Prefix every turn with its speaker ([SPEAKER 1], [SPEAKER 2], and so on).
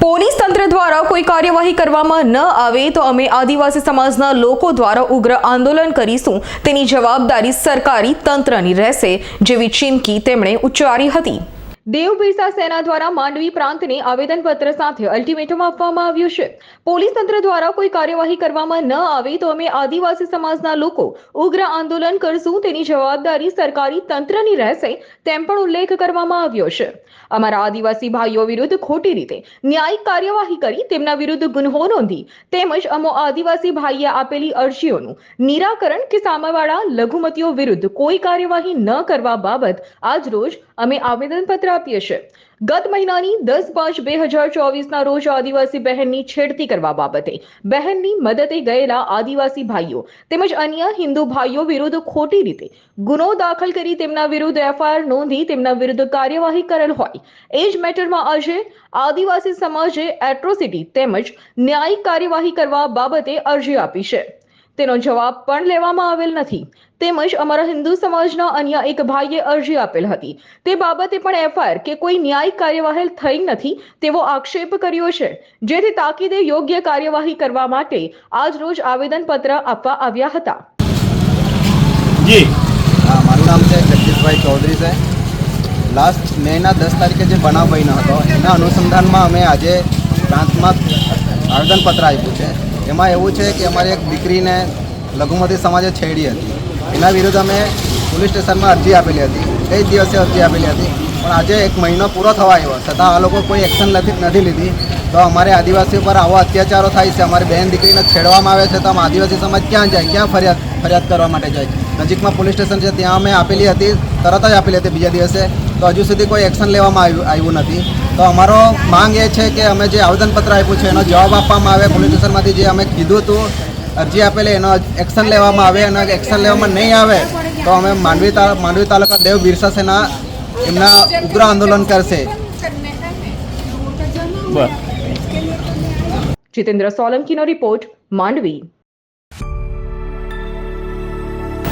[SPEAKER 1] Police તંત્ર દ્વારા કોઈ કાર્યવાહી કરવામાં ન આવે તો અમે આદિવાસી સમાજના લોકો દ્વારા ઉગ્ર આંદોલન કરીશું. તેની જવાબદારી સરકારી તંત્રની રહેશે, જેવી ચીમકી તેમણે ઉચ્ચારી હતી. દેવ બિરસા સેના દ્વારા માંડવી પ્રાંતને આવેદનપત્ર સાથે અલ્ટિમેટમ આપવામાં આવ્યું છે. પોલીસ તંત્ર દ્વારા કોઈ કાર્યવાહી કરવામાં ન આવે તો અમે આદિવાસી સમાજના લોકો ઉગ્ર આંદોલન કરશું તેની જવાબદારી સરકારી તંત્રની રહેશે તેમ પણ ઉલ્લેખ કરવામાં આવ્યો છે. અમારા આદિવાસી ભાઈઓ વિરુદ્ધ ખોટી રીતે ન્યાયિક કાર્યવાહી કરી તેમના વિરુદ્ધ ગુન્હો નોંધી તેમજ અમો આદિવાસી ભાઈએ આપેલી અરજીઓનું નિરાકરણ કે સામેવાળા લઘુમતીઓ વિરુદ્ધ કોઈ કાર્યવાહી ન કરવા બાબત આજ રોજ અમે આવેદનપત્ર આપીએ છે ગત મહિનાની દસ પાંચ બે હજાર ચોવીસના રોજ આદિવાસી બહેનની છેડતી કરવા બાબતે બહેનની મદદે ગયેલા આદિવાસી ભાઈઓ તેમજ અન્ય હિન્દુ ભાઈઓ વિરુદ્ધ ખોટી રીતે ગુનો દાખલ કરી તેમના વિરુદ્ધ એફઆઈઆર નોંધી તેમના વિરુદ્ધ કાર્યવાહી કરેલ હોય. એ જ મેટરમાં આજે આદિવાસી સમાજે એટ્રોસિટી તેમજ ન્યાયિક કાર્યવાહી કરવા બાબતે અરજી આપી છે. તેનો જવાબ પણ લેવામાં આવેલ નથી. તેમજ અમારા હિન્દુ સમાજના અન્ય એક ભાઈએ અરજી આપેલ હતી. તે બાબતે પણ એફઆઈઆર કે કોઈ ન્યાયિક કાર્યવાહી થઈ નથી તેવો આક્ષેપ કર્યો છે. જેથી તાકીદે યોગ્ય કાર્યવાહી કરવા માટે આજ રોજ આવેદનપત્ર આપવા આવ્યા હતા.
[SPEAKER 2] જી.
[SPEAKER 3] હા મારું નામ છે જગદીશભાઈ ચૌધરી છે લાસ્ટ મેના દસ તારીખે જે બનાવ બન્યો હતો એના અનુસંધાનમાં અમે આજે પ્રાંતમાં આવેદનપત્ર આપ્યું છે. એમાં એવું છે કે અમારી એક દીકરીને લઘુમતી સમાજે છેડી હતી. એના વિરુદ્ધ અમે પોલીસ સ્ટેશનમાં અરજી આપેલી હતી. એ જ દિવસે અરજી આપેલી હતી. પણ આજે એક મહિનો પૂરો થવા આવ્યો. છતાં આ લોકો કોઈ એક્શન નથી નથી લીધી. તો અમારે આદિવાસી ઉપર આવા અત્યાચારો થાય છે. અમારી બહેન દીકરીને છેડવામાં આવે છે તો અમે આદિવાસી સમાજ ક્યાં જાય? ક્યાં ફરિયાદ ફરિયાદ કરવા માટે જાય નજીકમાં પોલીસ સ્ટેશન છે, ત્યાં અમે આપેલી હતી. તરત જ આપેલી હતી બીજા દિવસે. તો હજુ સુધી કોઈ એક્શન લેવામાં આવ્યું આવ્યું નથી. તો અમારો માંગ એ છે કે અમે જે આવેદનપત્ર આપ્યું છે એનો જવાબ આપવામાં આવે. પોલીસ સ્ટેશનમાંથી જે અમે કીધું હતું અરજી આપેલી એનો એક્શન લેવામાં આવે અને એક્શન લેવામાં નહીં આવે તો અમે માંડવી માંડવી તાલુકા દેવ બિરસા સેના એમના ઉગ્ર આંદોલન કરશે.
[SPEAKER 2] બસ.
[SPEAKER 1] જીતેન્દ્ર સોલંકીનો રિપોર્ટ માંડવી.